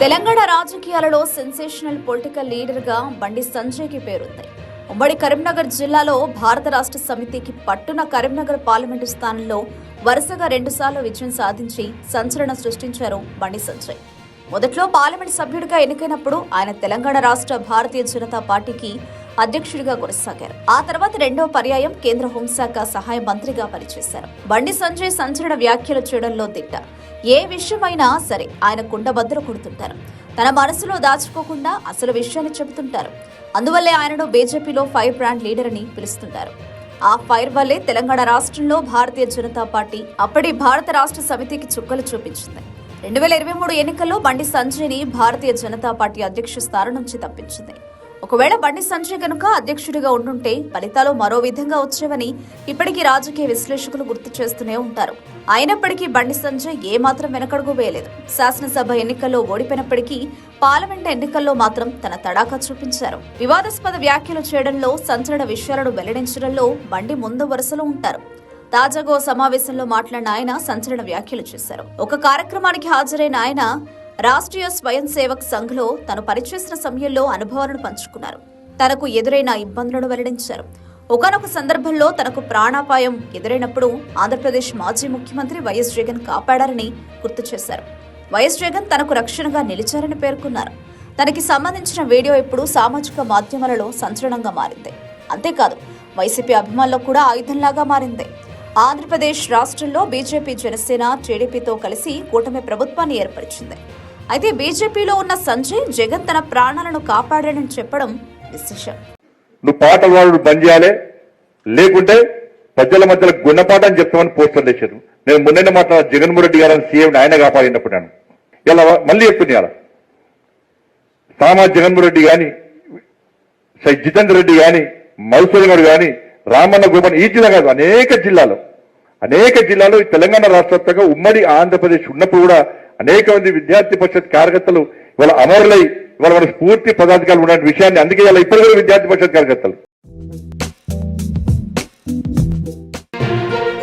తెలంగాణ రాజకీయాలలో sensational political లీడర్గా బండి సంజయ్కి పేరుంది ఉమ్మడి కరీంనగర్ జిల్లాలో భారత రాష్ట్ర సమితికి పట్టున కరీంనగర్ పార్లమెంటు స్థానంలో వరుసగా రెండుసార్లు విజయం సాధించి సంచలనం సృష్టించారు బండి సంజయ్. మొదట్లో పార్లమెంట్ సభ్యుడిగా ఎన్నికైనప్పుడు ఆయన తెలంగాణ రాష్ట్ర భారతీయ జనతా పార్టీకి అధ్యక్షుడిగా కొనసాగారు. ఆ తర్వాత రెండో పర్యాయం కేంద్ర హోంశాఖ సహాయ మంత్రిగా పనిచేశారు. బండి సంజయ్ సంచలన వ్యాఖ్యలు చేయడంలో దిట్ట ఏ విషయమైనా సరే ఆయన కుండబద్దలు కొడుతుంటారు. తన మనసులో దాచుకోకుండా అసలు విషయాన్ని చెబుతుంటారు. అందువల్లే ఆయనను బీజేపీలో ఫైర్ బ్రాండ్ లీడర్ అని పిలుస్తుంటారు. ఆ ఫైర్ వల్లే తెలంగాణ రాష్ట్రంలో భారతీయ జనతా పార్టీ అప్పటి భారత రాష్ట్ర సమితికి చుక్కలు చూపించింది. రెండు వేల ఇరవై మూడు ఎన్నికల్లో బండి సంజయ్ని భారతీయ జనతా పార్టీ అధ్యక్ష స్థానం నుంచి తప్పించింది. ఒకవేళ బండి సంజయ్ కనుక అధ్యక్షుడిగా ఉండుంటే ఫలితాలు మరో విధంగా వచ్చేవని ఇప్పటికీ రాజకీయ విశ్లేషకులు గుర్తు చేస్తూనే ఉంటారు. అయినప్పటికీ బండి సంజయ్ ఏమాత్రం వెనకడుగు వేయలేదు శాసనసభ ఎన్నికల్లో ఓడిపోయినప్పటికీ పార్లమెంట్ ఎన్నికల్లో మాత్రం తన తడాకా చూపించారు. వివాదాస్పద వ్యాఖ్యలు చేయడంలో సంచలన విషయాలను వెల్లడించడంలో బండి ముందు వరుసలో ఉంటారు. తాజాగా ఓ సమావేశంలో మాట్లాడిన ఆయన సంచలన వ్యాఖ్యలు చేశారు. ఒక కార్యక్రమానికి హాజరైన ఆయన రాష్ట్రీయ స్వయం సేవక్ సంఘ్లో తను పనిచేసిన సమయంలో అనుభవాలను పంచుకున్నారు. తనకు ఎదురైన ఇబ్బందులను వెల్లడించారు. ఒకనొక సందర్భంలో తనకు ప్రాణాపాయం ఎదురైనప్పుడు ఆంధ్రప్రదేశ్ మాజీ ముఖ్యమంత్రి వైఎస్ జగన్ కాపాడారని గుర్తు చేశారు. వైఎస్ జగన్ తనకు రక్షణగా నిలిచారని పేర్కొన్నారు. తనకి సంబంధించిన వీడియో ఇప్పుడు సామాజిక మాధ్యమాలలో సంచలనంగా మారింది. అంతేకాదు వైసీపీ అభిమానులకు కూడా ఆయుధంలాగా మారింది. ఆంధ్రప్రదేశ్ రాష్ట్రంలో బీజేపీ జనసేన టీడీపీతో కలిసి కూటమి ప్రభుత్వాన్ని ఏర్పరిచింది. అయితే బీజేపీలో ఉన్న సంజయ్ జగన్ తన ప్రాణాలను కాపాడాడని చెప్పడం విశేషం. నువ్వు పాట వాళ్ళు బంద్ చేయాలి. లేకుంటే ప్రజల మధ్యలో గుణపాఠం చెప్తామని పోస్టర్ తెచ్చారు నేను మొన్న మాట్లాడిన జగన్మోహన్ రెడ్డి గారు సీఎం ఆయన కాపాడినప్పుడు నేను ఇలా మళ్ళీ చెప్తున్నా సామా జగన్మోహన్ రెడ్డి కానీ సై జితేందర్ రెడ్డి కానీ మధుసూదన్ గారు కానీ రామన్న గోపన్ ఈ జిల్లా కాదు అనేక జిల్లాలో. అనేక జిల్లాలో ఈ తెలంగాణ రాష్ట్ర ఉమ్మడి ఆంధ్రప్రదేశ్ ఉన్నప్పుడు కూడా అనేక మంది విద్యార్థి పరిషత్ కార్యకర్తలు ఇవాళ అమరులై ఇవాళ మన స్ఫూర్తి పదాధికారులు ఉన్న విషయాన్ని అందుకే ఇవాళ ఇప్పుడు కూడా విద్యార్థి పరిషత్ కార్యకర్తలు.